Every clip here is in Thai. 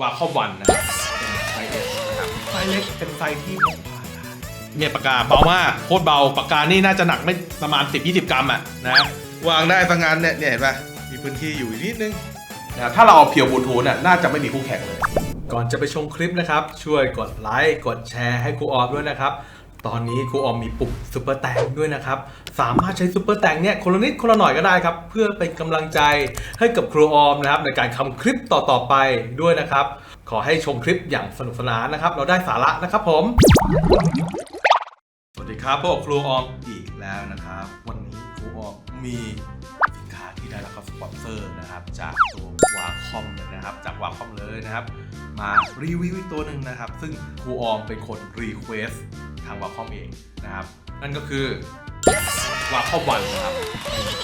วาคอมวันนะครับไซส์เอสนะครับไซส์เล็กเป็นไซส์ที่พกพาได้เนี่ยปากกาเบามากโคตรเบาปากกานี่น่าจะหนักไม่ประมาณ 10-20 กรัมอะนะ วางได้สังงานเนี่ยเนี่ยเห็นป่ะมีพื้นที่อยู่นิดนึง นะครับถ้าเราเอาเพียวบลูทูธน่ะน่าจะไม่มีคู่แข่งเลย ก่อนจะไปชมคลิปนะครับ ช่วยกดไลค์ กดแชร์ให้ครูออมด้วยนะครับ ตอนนี้ครูออมมีปุ่มซุปเปอร์แตงด้วยนะครับ สามารถใช้ซุปเปอร์แตงเนี่ยคนละนิดคนละหน่อยก็ได้ครับ เพื่อเป็นกำลังใจให้กับครูออมนะครับ ในการทำคลิปต่อๆไปด้วยนะครับ ขอให้ชมคลิปอย่างสนุกสนานนะครับ เราได้สาระนะครับผม สวัสดีครับพวกครูออมอีกแล้วนะครับ วันนี้ครูออมมีสินค้าที่ได้รับสปอนเซอร์นะครับ จากตัววาคอมเลยนะครับ จากวาคอมเลยนะครับ มารีวิวอีกตัวหนึ่งนะครับ ซึ่งครูออมเป็นคนรีเควส ทางวาคอมเองนะครับ นั่นก็คือวาคอมวันนะครับ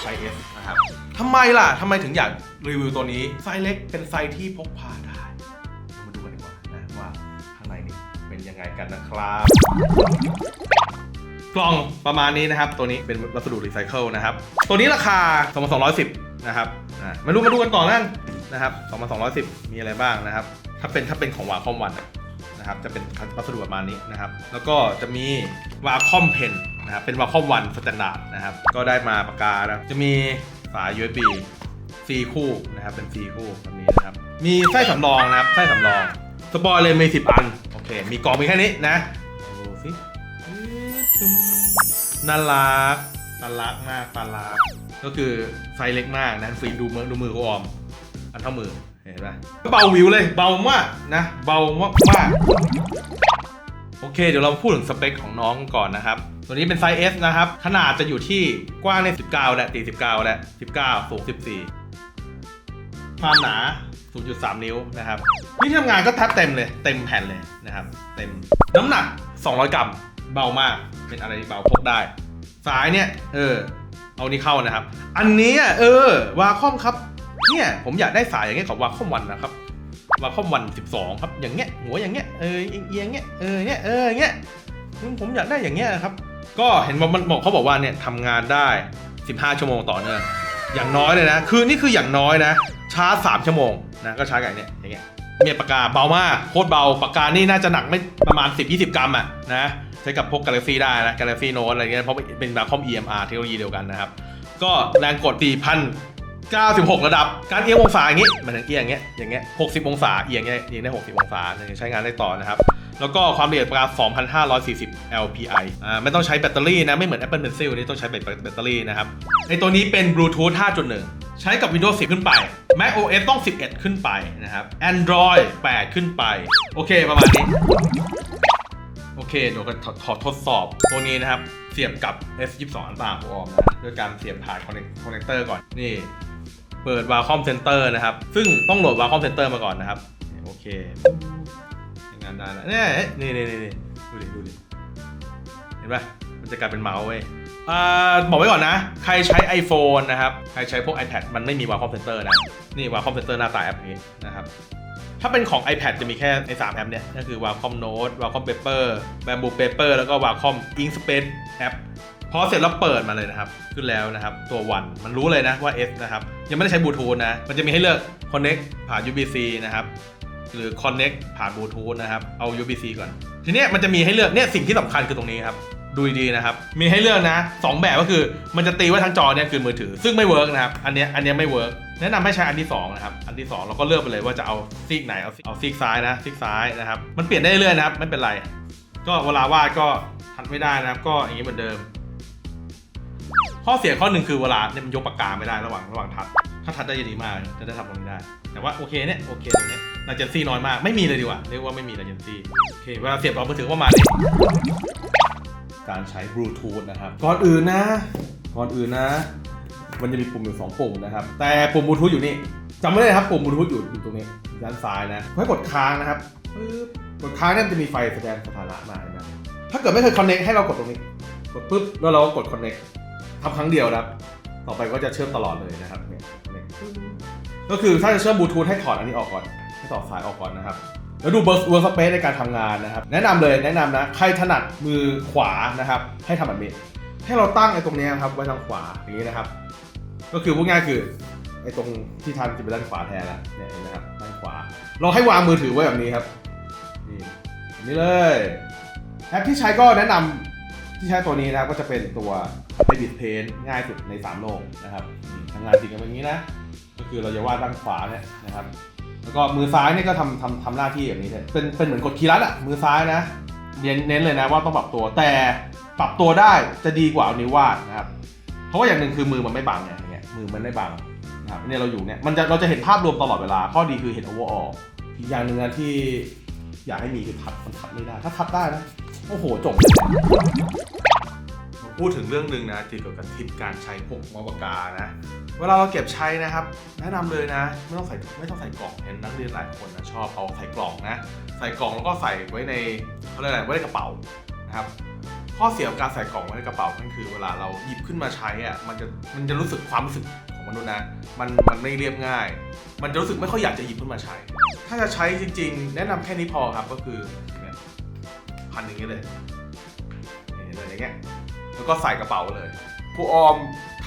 ไซเอสนะครับทำไมล่ะทำไมถึงอยากรีวิวตัวนี้ ไซเล็กเป็นไซที่พกพาได้มาดูกันดีกว่านะว่าข้างในนี่เป็นยังไงกันนะครับกล่องประมาณนี้นะครับ ตัวนี้เป็นวัสดุรีไซเคิลนะครับ ตัวนี้ราคา 2,210 นะครับมาดูมาดูกันต่อนั่นนะครับ 2,210 มีอะไรบ้างนะครับ ถ้าเป็นถ้าเป็นของวาคอมวันนะ ครับจะเป็นวัสดุประมาณนี้นะครับ แล้วก็จะมีวาคอมเพนนะครับเป็นวาคอมวันสแตนดาร์ดนะครับ ก็ได้มาปากกานะจะมีฝา USB C คู่นะครับเป็น C คู่แบบนี้นะครับ มีไส้สำรองนะครับไส้สำรองสปอยเลยมี 10 อัน โอเค มีกล่องมีแค่นี้นะดูสิน่ารักน่ารักมากน่ารักก็คือไซส์เล็กมากนะฟีดูมือดูมือเขาออม อันเท่ามือ เห็นไหมเบาวิวเลยเบามากนะ เบามากมากโอเค เดี๋ยวเราพูดถึงสเปคของน้องก่อนนะครับ ตัวนี้เป็นไซส์ S นะครับ ขนาดจะอยู่ที่กว้างใน19แหละตี19แหละ19 สูง 14 ความหนา 0.3 นิ้วนะครับนี่ทำงานก็แทบเต็มเลย เต็มแผ่นเลยนะครับ เต็ม น้ำหนัก 200 กรัม เบามาก เป็นอะไรที่เบาพกได้ สายเนี่ย เออ เอานี่เข้านะครับ อันนี้เออ วาคอมครับ เนี่ยผมอยากได้สายอย่างเงี้ยของวาคอมวันนะครับวาคอมวัน12 ครับ อย่างเงี้ยหัวอย่างเงี้ยเออเอียงเงี้ยเออเงี้ยเออเงี้ยผมอยากได้อย่างเงี้ยครับ ก็เห็นว่ามันบอกเขาบอกว่าเนี่ยทำงานได้ 15 ชั่วโมงต่อเนื่องอย่างน้อยเลยนะ คือนี่คืออย่างน้อยนะชาร์จ3ชั่วโมงนะก็ชาร์จอย่างเนี้ยอย่างเงี้ยเนี่ยปากกาเบามากโคตรเบาปากกานี่น่าจะหนักไม่ประมาณ 10-20 กรัมอะนะใช้กับพวก Galaxy ได้นะ Galaxy Note อะไรเงี้ยเพราะเป็นแบบคอม EMR เทคโนโลยีเดียวกันนะครับก็แรงกด 96 ระดับ การเอียงองศาอย่างงี้มันถึงเอียงอย่างเงี้ย อย่างเงี้ย 60 องศา เอียงเงี้ย เอียงได้ 60 องศาใช้งานได้ต่อนะครับ แล้วก็ความละเอียดปากกา2,540 LPI อ่า ไม่ต้องใช้แบตเตอรี่นะ ไม่เหมือน Apple Pencil นี่ต้องใช้แบตแบตเตอรี่นะครับ ในตัวนี้เป็น Bluetooth 5.1 ใช้กับ Windows 10 ขึ้นไป Mac OS ต้อง 11 ขึ้นไปนะครับ Android 8 ขึ้นไป โอเค ประมาณนี้ โอเคเดี๋ยวก็ขอทดสอบตัวนี้นะครับ เสียบกับ S22 อันบาของออมนะ ด้วยการเสียบผ่านคอนเนคเตอร์ก่อน นี่ เปิด Wacom Center นะครับ ซึ่งต้องโหลด Wacom Center มาก่อนนะครับ โอเคงานได้แล้วเนี่ยนี่นี่นี่นี่ดูดิดูดิเห็นปะมันจะกลายเป็นเมาส์เว้ยอ่าบอกไว้ก่อนนะ ใครใช้ iPhone นะครับ ใครใช้พวก iPad มันไม่มี Wacom Center นะ นี่ Wacom Center หน้าตาแอปนี้นะครับถ้าเป็นของ iPad จะมีแค่ใน3แอปเนี่ยก็คือ Wacom Note Wacom Paper Bamboo Paper แล้วก็ Wacom Inkscape แอป พอเสร็จแล้วเปิดมาเลยนะครับ ขึ้นแล้วนะครับ ตัววันมันรู้เลยนะว่า S นะครับ ยังไม่ได้ใช้บลูทูธนะ มันจะมีให้เลือก Connect ผ่าน USB-C นะครับ หรือ Connect ผ่านบลูทูธนะครับ เอา USB-C ก่อน ทีนี้มันจะมีให้เลือก เนี่ยสิ่งที่สำคัญคือตรงนี้ครับ ดูดีนะครับ มีให้เลือกนะสองแบบก็คือ มันจะตีว่าทั้งจอเนี่ยคือมือถือ ซึ่งไม่เวิร์กนะครับ อันนี้อันนี้ไม่เวิร์กแนะนำให้ใช้อันที่สองนะครับ อันที่สองเราก็เลือกไปเลยว่าจะเอาซีกไหน เอาเอาซีกซ้ายนะ ซีกซ้ายนะครับ มันเปลี่ยนได้เรื่อยๆนะครับ ไม่เป็นไร ก็เวลาวาดก็ทันไม่ได้นะครับ ก็อย่างนี้เหมือนเดิม ข้อเสียข้อหนึ่งคือเวลาเนี่ยมันยกปากกาไม่ได้ระหว่างระหว่างทัด ถ้าทัดได้จะดีมากจะได้ทำตรงนี้ได้ แต่ว่าโอเคเนี่ยโอเคตรงเนี้ลาเจนซี่น้อยมากไม่มีเลยดีกว่าเรียกว่าไม่มีลาเจนซี่โอเคเวลาเสียบต่อมือถือก็ประมาณนี้การใช้บลูทูธนะครับก่อนอื่นนะก่อนอื่นนะ มันจะมีปุ่มอยู่2ปุ่มนะครับ แต่ปุ่มบลูทูธอยู่นี่จำไม่ได้ครับปุ่มบลูทูธอยู่อยู่ตรงนี้ด้านซ้ายนะให้กดค้างนะครับปึ๊บกดค้างเนี่ยจะมีไฟแสดงสถานะมานไหมถ้าเกิดไม่เคยคอนเน็กให้เรากดตรงนี้ กดปุ๊บแล้วเราก็กดคอนเน็ก ทำครั้งเดียวนะครับ ต่อไปก็จะเชื่อมตลอดเลยนะครับเนี่ยก็คือถ้าจะเชื่อมบลูทูธให้ถอดอันนี้ออกก่อน ให้ถอดสายออกก่อนนะครับ แล้วดูเบอร์เวิร์สเปซในการทำงานนะครับ แนะนำเลยแนะนำนะ ใครถนัดมือขวานะครับ ให้ทำแบบนี้ ให้เราตั้งไอ้ตรงเนี้ยครับไว้ทางขวาอย่างนี้นะครับ ก็คือพูดง่ายคือไอ้ตรงที่ทันจะเป็นด้านขวาแทนละเนี่ยเห็นไหมครับด้านขวา เราให้วางมือถือไว้แบบนี้ครับ นี่แบบนี่เลย แอปที่ใช้ก็แนะนำ ที่ใช้ตัวนี้นะครับก็จะเป็นตัว Edit Paint ง่ายสุดใน 3 โลกนะครับทำงานจริงกันแบบนี้นะ ก็คือเราจะวาดด้านขวาเนี่ยนะครับ แล้วก็มือซ้ายเนี่ยก็ทำทำทำหน้าที่แบบนี้เลยเป็นเป็นเหมือนกดคีย์ลัดอะมือซ้ายนะเน้นเน้นเลยนะว่าต้องปรับตัวแต่ปรับตัวได้จะดีกว่าเอานิ้ววาดนะครับ เพราะว่าอย่างหนึ่งคือมือมันไม่บังไงอย่างเงี้ยมือมันไม่บังนะครับเนี่ยเราอยู่เนี่ยมันจะเราจะเห็นภาพรวมตลอดเวลา ข้อดีคือเห็น overall อีกอย่างหนึ่งนะที่อยากให้มีคือทัดมันทัดไม่ได้ ถ้าทัดได้นะ โอ้โห จบ พูดถึงเรื่องหนึ่งนะเกี่ยวกับทิปการใช้พวกมอปากานะ เวลาเราเก็บใช้นะครับ แนะนำเลยนะ ไม่ต้องใส่ไม่ต้องใส่กล่องเห็นนักเรียนหลายคนนะชอบเอาใส่กล่องนะ ใส่กล่องแล้วก็ใส่ไว้ในเขาเรียกอะไรไว้ในกระเป๋านะครับข้อเสียของการใส่กล่องไว้ในกระเป๋านั่นคือเวลาเราหยิบขึ้นมาใช้อะมันจะมันจะรู้สึกความรู้สึกของมนุษย์นะมันมันไม่เรียบง่าย มันจะรู้สึกไม่ค่อยอยากจะหยิบขึ้นมาใช้ ถ้าจะใช้จริง ๆ แนะนำแค่นี้พอครับก็คือ พันอย่างนี้เลยนี่เลยอย่างเงี้ยแล้วก็ใส่กระเป๋าเลยครูออม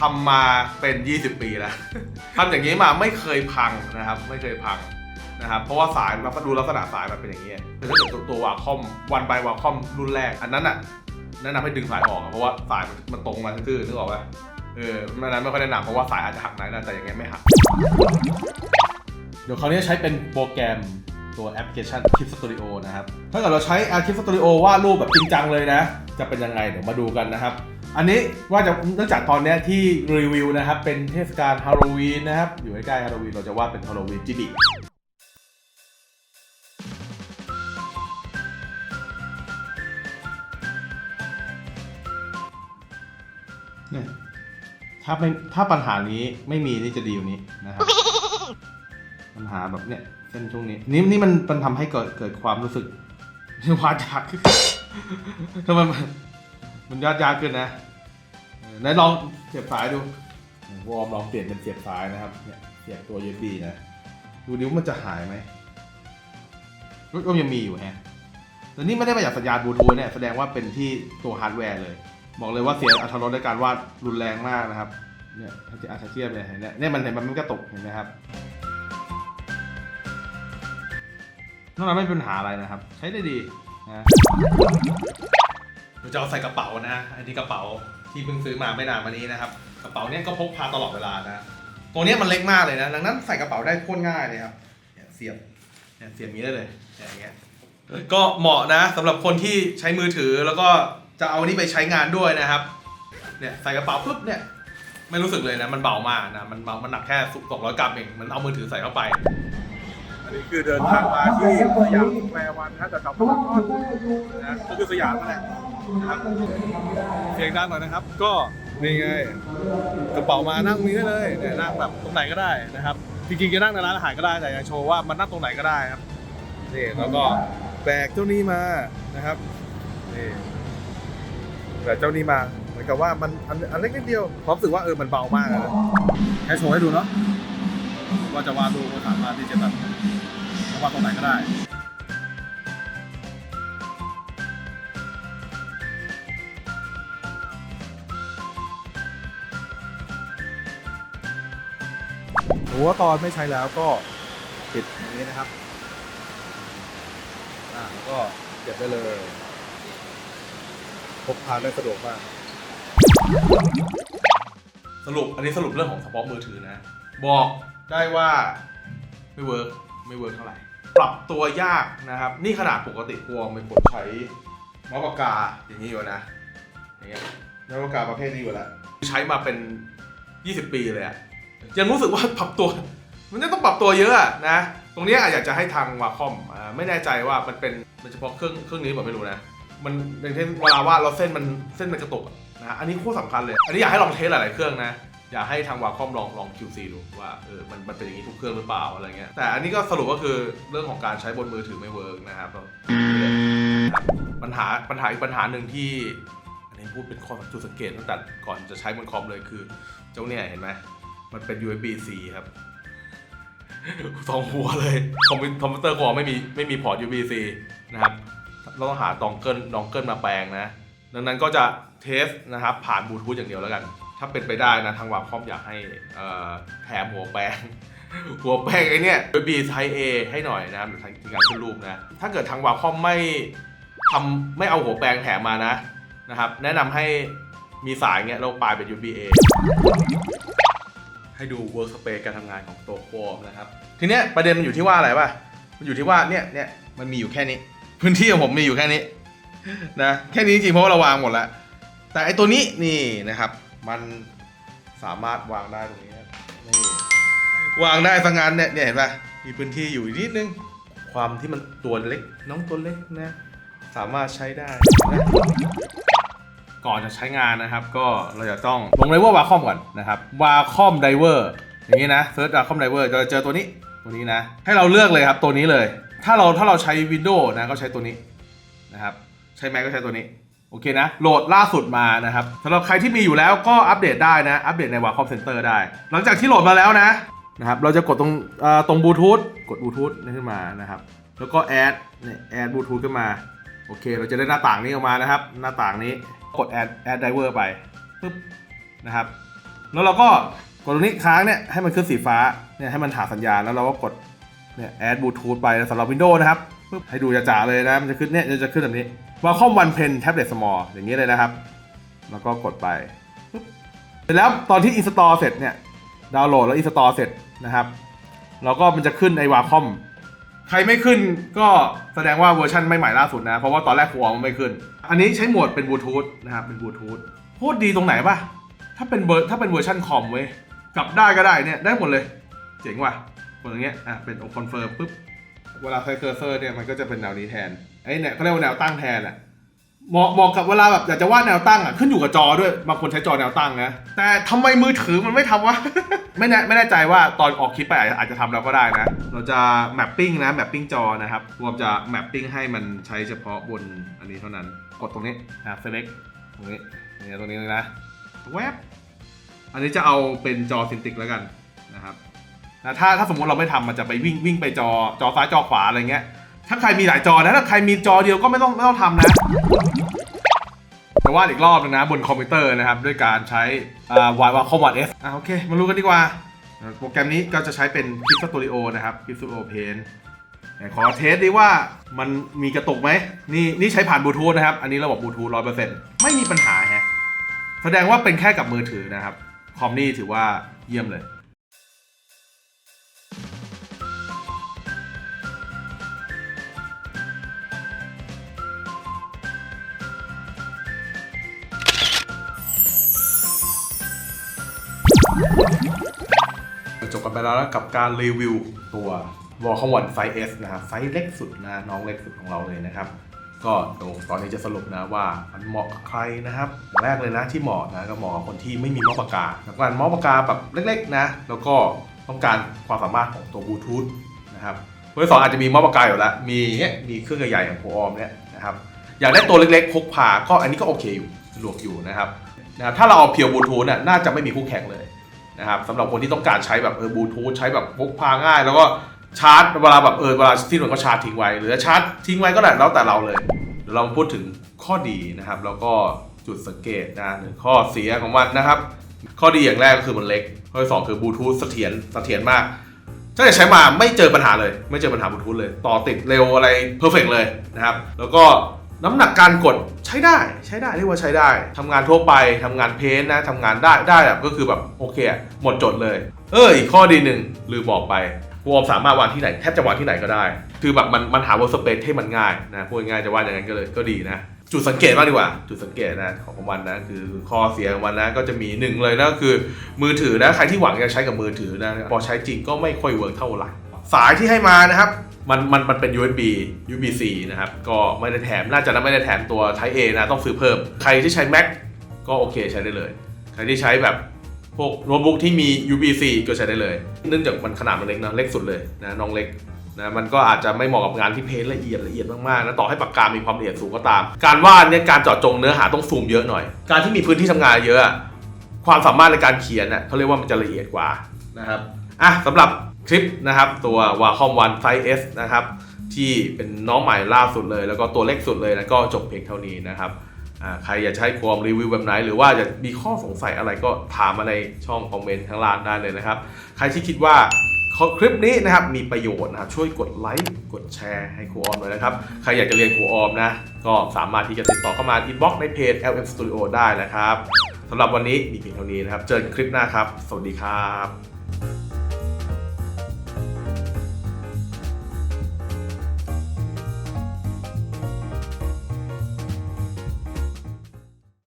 ทำมาเป็น 20 ปีแล้ว ทำอย่างนี้มาไม่เคยพังนะครับ ไม่เคยพังนะครับ เพราะว่าสายเราก็ดูลักษณะสายมันเป็นอย่างนี้แต่ถ้าเกิดตัวตัววาคอมวันบายวาคอมรุ่นแรก อันนั้นอะแนะนำให้ดึงสายออกอะเพราะว่าสายมันมันตรงมาซื่อๆนึกออกไหมเอออันนั้นไม่ค่อยแนะนำเพราะว่าสายอาจจะหักได้นะแต่อย่างเงี้ยไม่หัก เดี๋ยวคราวนี้ใช้เป็นโปรแกรม ตัวแอปพลิเคชัน Clip Studio นะครับ ถ้าเกิดเราใช้ Clip Studio วาดรูปแบบจริงจังเลยนะ จะเป็นยังไงเดี๋ยวมาดูกันนะครับ อันนี้ว่าจะเนื่องจากตอนนี้ที่รีวิวนะครับ เป็นเทศกาลฮาโลวีนนะครับ อยู่ใกล้ๆฮาโลวีนเราจะวาดเป็นฮาโลวีนจิบิเนี่ยถ้าไม่ถ้าปัญหานี้ไม่มีนี่จะดีกว่านี้นะครับ ปัญหาแบบเนี้ย เส้นช่วงนี้ นี่นี่มันมันทำให้เกิดเกิดความรู้สึกวาดยากขึ้นทำไมมันมันยากยากขึ้นนะเออไหนลองเสียบสายดูวอร์มลองเปลี่ยนเป็นเสียบสายนะครับเนี่ยเสียบตัว USB นะดูดิวามันจะหายไหมก็ยังมีอยู่แฮะแต่นี่ไม่ได้มาจากสัญญาณบลูทูธเนี่ยแสดงว่าเป็นที่ตัวฮาร์ดแวร์เลย บอกเลยว่าเสียอัตราในการวาดรุนแรงมากนะครับเนี่ยถ้าจะอาจจะเทียบเนี่ยเห็นเนี่ยเนี่ยมันเห็นมันไม่กระตุกเห็นไหมครับ นอกนั้นไม่เป็นปัญหาอะไรนะครับ ใช้ได้ดีนะเราจะเอาใส่กระเป๋านะ อันนี้กระเป๋าที่เพิ่งซื้อมาไม่นานมานี้นะครับ กระเป๋าเนี้ยก็พกพาตลอดเวลานะ ตัวเนี้ยมันเล็กมากเลยนะ ดังนั้นใส่กระเป๋าได้โคตรง่ายเลยครับเนี่ยเสียบเนี่ยเสียบอย่างนี้ได้เลยอย่างเงี้ย ก็เหมาะนะสำหรับคนที่ใช้มือถือแล้วก็จะเอานี่ไปใช้งานด้วยนะครับ เนี่ยใส่กระเป๋าปุ๊บเนี่ยไม่รู้สึกเลยนะ มันเบามากนะ มันเบา มันหนักแค่สองร้อยกรัมเอง มันเอามือถือใส่เข้าไป อันนี้คือเดินทางมาที่สยามแควร์วันนะแต่กลับมาก่อนนะก็คือสยามนั่นแหละเสียงดังหน่อยนะครับ ก็นี่ไงกระเป๋ามานั่งนี้ได้เลยเนี่ยนั่งแบบตรงไหนก็ได้นะครับ จริงๆจะนั่งในร้านอาหารก็ได้แต่อยากโชว์ว่ามันนั่งตรงไหนก็ได้ครับนี่แล้วก็แบกเจ้านี้มานะครับนี่แบกเจ้านี้มาเหมือนกับว่ามันอันอันเล็กนิดเดียวความรู้สึกว่าเออมันเบามากนะแค่โชว์ให้ดูเนาะว่าจะวาดรูปสามารถที่จะแบบ วาดตรงไหนก็ได้หัวตอนไม่ใช้แล้วก็ปิดอย่างนี้นะครับ อ่าแล้วก็เก็บได้เลยพกพาได้สะดวกมาก สรุปอันนี้สรุปเรื่องของสปอร์ตมือถือนะ บอกได้ว่าไม่เวิร์กไม่เวิร์กเท่าไหร่ ปรับตัวยากนะครับ นี่ขนาดปกติพวงเป็นคนใช้มาส์ปากกาอย่างนี้อยู่นะอย่างเงี้ยมาส์ปากกาประเภทนี้อยู่แล้วใช้มาเป็น 20 ปีเลยอะยังรู้สึกว่าปรับตัว มันยังต้องปรับตัวเยอะนะ ตรงนี้อยากจะให้ทางวาคอมไม่แน่ใจว่ามันเป็นมันเฉพาะเครื่องเครื่องนี้ผมไม่รู้นะ มันอย่างเช่นเวลาวาดเราเส้นมันเส้นมันกระตุกอะนะอันนี้โคตรสำคัญเลย อันนี้อยากให้ลองเทสหลายๆเครื่องนะ อยากให้ทางวาคอมลองลอง QC ดูว่าเออมันมันเป็นอย่างนี้ทุกเครื่องหรือเปล่าอะไรเงี้ยแต่อันนี้ก็สรุปก็คือเรื่องของการใช้บนมือถือไม่เวิร์กนะครับปัญหาปัญหาอีกปัญหาหนึ่งที่อันนี้พูดเป็นข้อจุดสังเกตตั้งแต่ก่อนจะใช้บนคอมเลยคือเจ้าเนี่ยเห็นไหมมันเป็น USB-C ครับสองหัวเลยคอมพิวคอมพิวเตอร์ของไม่มีไม่มีพอร์ต USB-C นะครับเราต้องหาดองเกิลดองเกิลมาแปลงนะ ดังนั้นก็จะเทสนะครับผ่านบลูทูธอย่างเดียวแล้วกัน ถ้าเป็นไปได้นะทางวาคอมอยากให้เอ่อแถมหัวแปลงหัวแปลงไอ้เนี่ยเป็น B Type A ให้หน่อยนะทางทีมงานขึ้นรูปนะ ถ้าเกิดทางวาคอมไม่ทำไม่เอาหัวแปลงแถมมานะนะครับ แนะนำให้มีสายเงี้ยแล้วปลายเป็น U B A ให้ดู workspace การทำงานของตัวโคมนะครับ ทีเนี้ยประเด็นมันอยู่ที่ว่าอะไรป่ะ มันอยู่ที่ว่าเนี่ยเนี่ยมันมีอยู่แค่นี้ พื้นที่ของผมมีอยู่แค่นี้นะแค่นี้จริงเพราะว่าเราวางหมดแล้วแต่ไอตัวนี้นี่นะครับ มันสามารถวางได้ตรงนี้นะนี่วางได้สังงานเนี่ยเนี่ยเห็นป่ะมีพื้นที่อยู่นิดนึง ความที่มันตัวเล็ก น้องตัวเล็กนะ สามารถใช้ได้นะก่อนจะใช้งานนะครับ ก็เราจะต้องลงไดเวอร์วาคอมก่อนนะครับวาคอมไดเวอร์อย่างนี้นะเซิร์ชวาคอมไดเวอร์จะเจอตัวนี้ตัวนี้นะ ให้เราเลือกเลยครับตัวนี้เลย ถ้าเราถ้าเราใช้ Windows นะก็ใช้ตัวนี้นะครับ ใช้ Mac ก็ใช้ตัวนี้ โอเคนะ โหลดล่าสุดมานะครับสำหรับใครที่มีอยู่แล้วก็อัปเดตได้นะ อัปเดตใน Wacom Center ได้ หลังจากที่โหลดมาแล้วนะนะครับ เราจะกดตรงเอ่อตรงบลูทูธ กดบลูทูธนี่ขึ้นมานะครับ แล้วก็แอดเนี่ยแอดบลูทูธขึ้นมา โอเค เราจะได้หน้าต่างนี้ออกมานะครับ หน้าต่างนี้ กดแอดแอดไดเวอร์ไป ปึ๊บ นะครับ แล้วเราก็กดตรงนี้ค้างเนี่ย ให้มันขึ้นสีฟ้า เนี่ยให้มันหาสัญญาณ แล้วเราก็กด เนี่ยแอดบลูทูธไปสำหรับ Windows นะครับปึ๊บให้ดูจ๋าๆเลยนะ มันจะขึ้นเนี่ย จะขึ้นแบบนี้ Wacom One Pen Tablet Small อลอย่างนี้เลยนะครับ แล้วก็กดไปเสร็จแล้วตอนที่ install เสร็จเนี่ยดาวน์โหลดแล้ว install เสร็จนะครับแล้วก็มันจะขึ้นไอ้ Wacom ใครไม่ขึ้นก็แสดงว่าเวอร์ชันไม่ใหม่ล่าสุดนะ เพราะว่าตอนแรกครูออมันไม่ขึ้น อันนี้ใช้โหมดเป็นบลูทูธนะครับเป็นบลูทูธโคตรดีตรงไหนป่ะถ้าเป็นเวอร์ถ้าเป็นเวอร์ชันคอมเว้ยกลับได้ก็ได้เนี่ยได้หมดเลย เจ๋งว่ะกดอย่างเงี้ยอะเป็นคอนเฟิร์มปุ๊บเวลาใช้เคอร์เซอร์เนี่ยมันก็จะเป็นแนวนี้แทน ไอ้เนี่ยเขาเรียกว่าแนวตั้งแทนอะเหมาะเหมาะกับเวลาแบบอยากจะวาดแนวตั้งอะขึ้นอยู่กับจอด้วยบางคนใช้จอแนวตั้งนะแต่ทำไมมือถือมันไม่ทำวะ ไม่แน่ไม่แน่ใจว่าตอนออกคลิปไปอาจจะอาจจะทำแล้วก็ได้นะ เราจะแมปปิ้งนะแมปปิ้งจอนะครับรวมจะแมปปิ้งให้มันใช้เฉพาะบนอันนี้เท่านั้น กดตรงนี้นะ select ตรงนี้เนี่ยตรงนี้เลยนะแวบอันนี้จะเอาเป็นจอซินติกแล้วกันนะครับนะถ้าถ้าสมมติเราไม่ทำมันจะไปวิ่งวิ่งไปจอจอซ้ายจอขวาอะไรเงี้ย ถ้าใครมีหลายจอนะถ้าใครมีจอเดียวก็ไม่ต้องไม่ต้องทำนะแต่ว่าอีกรอบนึงนะบนคอมพิวเตอร์นะครับ ด้วยการใช้วายวาคอมวัดเอสอะโอเคมารู้กันดีกว่า โปรแกรมนี้ก็จะใช้เป็น Clip Studio นะครับ Clip Studio Paint ไหนขอเทสดีว่ามันมีกระตุกไหมนี่นี่ใช้ผ่านบลูทูธนะครับ อันนี้ระบบบลูทูธร้อยเปอร์เซ็นต์ไม่มีปัญหาฮะแสดงว่าเป็นแค่กับมือถือนะครับ คอมนี่ถือว่าเยี่ยมเลย จบกันไปแล้วนะกับการรีวิวตัว Wacom One 5 S นะครับไซส์เล็กสุดนะน้องเล็กสุดของเราเลยนะครับ ก็เดี๋ยวตอนนี้จะสรุปนะว่ามันเหมาะกับใครนะครับแรกเลยนะที่เหมาะนะก็เหมาะกับคนที่ไม่มีมาส์ปากกาต้องการเมาส์ปากกาแบบเล็กๆนะแล้วก็ต้องการความสามารถของตัวบลูทูธนะครับตัวที่สองอาจจะมีเมาส์ปากกาอยู่แล้วมีเนี้ยมีเครื่องใหญ่ๆอย่างโปรออมเนี่ยนะครับอยากได้ตัวเล็กๆพกพาก็อันนี้ก็โอเคอยู่สะดวกอยู่นะครับนะถ้าเราเอาเพียวบลูทูธน่ะน่าจะไม่มีคู่แข่งเลย นะครับสำหรับคนที่ต้องการใช้แบบเออบลูทูธใช้แบบพกพาง่าย แล้วก็ชาร์จเวลาแบบเออเวลาที่หน่วยก็ชาร์จทิ้งไว้ หรือจะชาร์จทิ้งไว้ก็ได้แล้วแต่เราเลยเดี๋ยวเราพูดถึงข้อดีนะครับ แล้วก็จุดสังเกตนะหรือข้อเสียของมันนะครับ ข้อดีอย่างแรกก็คือมันเล็ก ข้อที่สองคือบลูทูธเสถียรเสถียรมากตั้งแต่ใช้มาไม่เจอปัญหาเลย ไม่เจอปัญหาบลูทูธเลย ต่อติดเร็วอะไรเพอร์เฟกเลยนะครับ แล้วก็ น้ำหนักการกดใช้ได้ใช้ได้เรียกว่าใช้ได้ทำงานทั่วไปทำงานเพ้นท์นะทำงานได้ได้แบบก็คือแบบโอเคหมดจดเลย เอออีกข้อดีหนึ่งลืมบอกไปวอร์มสามารถวางที่ไหนแทบจะวางที่ไหนก็ได้ คือแบบมันมันหา work space ให้มันง่ายนะพูดง่ายจะว่าอย่างนั้นก็เลยก็ดีนะ จุดสังเกตบ้างดีกว่า จุดสังเกตนะของมันนะคือข้อเสียของมันนะก็จะมีหนึ่งเลยนะคือ มือถือนะใครที่หวังจะใช้กับมือถือนะพอใช้จริงก็ไม่ค่อยเวิร์กเท่าไหร่สายที่ให้มานะครับ มันมันมันเป็น USB USB-C นะครับ ก็ไม่ได้แถม น่าจะไม่ได้แถมตัว Type A นะ ต้องซื้อเพิ่ม ใครที่ใช้ Mac ก็โอเคใช้ได้เลย ใครที่ใช้แบบพวกโน้ตบุ๊กที่มี USB-C ก็ใช้ได้เลย เนื่องจากมันขนาดมันเล็กนะ เล็กสุดเลยนะ น้องเล็กนะ มันก็อาจจะไม่เหมาะกับงานที่เพ้นละเอียดละเอียดมากๆนะ ต่อให้ปากกา มีความละเอียดสูงก็ตาม การวาดเนี่ย การเจาะจงเนื้อหาต้องซูมเยอะหน่อย การที่มีพื้นที่ทำงานเยอะอะ ความสามารถในการเขียนน่ะเขาเรียกว่ามันจะละเอียดกว่านะครับ อะสำหรับ คลิปนะครับ ตัว Wacom One 5 S นะครับ ที่เป็นน้องใหม่ล่าสุดเลย แล้วก็ตัวเล็กสุดเลยนะก็จบเพียงเท่านี้นะครับใครอยากให้ครูออมรีวิวแบบไหน หรือว่าจะมีข้อสงสัยอะไรก็ถามมาในช่องคอมเมนต์ข้างล่างได้เลยนะครับ ใครที่คิดว่าคลิปนี้นะครับมีประโยชน์นะครับช่วยกดไลค์กดแชร์ให้ครูออมหน่อยนะครับ ใครอยากจะเรียนครูออมนะ ก็สามารถที่จะติดต่อเข้ามาอินบ็อกในเพจ LM Studio ได้นะครับสำหรับวันนี้มีเพียงเท่านี้นะครับ เจอกันคลิปหน้าครับ สวัสดีครับ